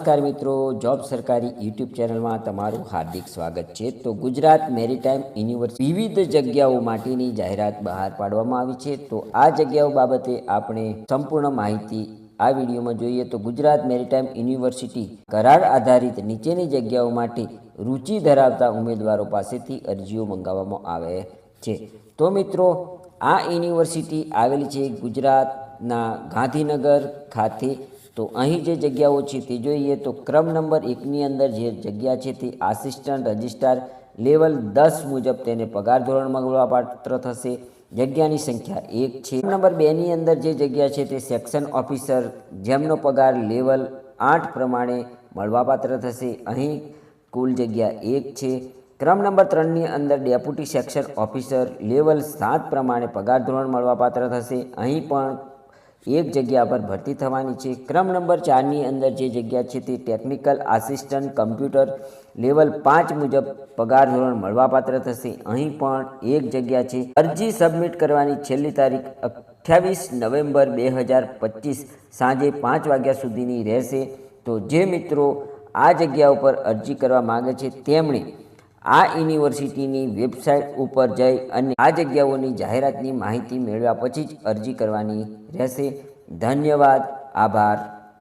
નમસ્કાર મિત્રો, જોબ સરકારી યુટ્યુબ ચેનલમાં તમારું હાર્દિક સ્વાગત છે. તો ગુજરાત મેરીટાઈમ યુનિવર્સિટી વિવિધ જગ્યાઓ માટેની જાહેરાત બહાર પાડવામાં આવી છે. તો આ જગ્યાઓ બાબતે આપણે સંપૂર્ણ માહિતી આ વિડીયોમાં જોઈએ. તો ગુજરાત મેરીટાઈમ યુનિવર્સિટી કરાર આધારિત નીચેની જગ્યાઓ માટે રુચિ ધરાવતા ઉમેદવારો પાસેથી અરજીઓ મંગાવવામાં આવે છે. તો મિત્રો, આ યુનિવર્સિટી આવેલી છે ગુજરાતના ગાંધીનગર ખાતે તો અહીં જે જગ્યાઓ છે તે જોઈએ તો ક્રમ નંબર એકની અંદર જે જગ્યા છે તે આસિસ્ટન્ટ રજિસ્ટ્રાર લેવલ દસ મુજબ તેને પગાર ધોરણ મળવાપાત્ર થશે. જગ્યાની સંખ્યા એક છે. નંબર બેની અંદર જે જગ્યા છે તે સેક્શન ઓફિસર જેમનો પગાર લેવલ આઠ પ્રમાણે મળવાપાત્ર થશે. અહીં કુલ જગ્યા એક છે. ક્રમ નંબર ત્રણની અંદર ડેપ્યુટી સેક્શન ઓફિસર લેવલ સાત પ્રમાણે પગાર ધોરણ મળવાપાત્ર થશે. અહીં પણ એક જગ્યા પર ભરતી થવાની છે. ક્રમ નંબર ચારની અંદર જે જગ્યા છે તે ટેકનિકલ આસિસ્ટન્ટ કમ્પ્યુટર લેવલ પાંચ મુજબ પગાર ધોરણ મળવાપાત્ર થશે. અહીં પણ એક જગ્યા છે. અરજી સબમિટ કરવાની છેલ્લી તારીખ અઠ્યાવીસ નવેમ્બર બે હજાર પચીસ સાંજે પાંચ વાગ્યા સુધીની રહેશે. તો જે મિત્રો આ જગ્યા ઉપર અરજી કરવા માગે છે, તેમણે આ યુનિવર્સિટીની વેબસાઇટ ઉપર જઈ અને આ જગ્યાઓની જાહેરાતની માહિતી મેળવ્યા પછી જ અરજી કરવાની રહેશે. ધન્યવાદ. આભાર.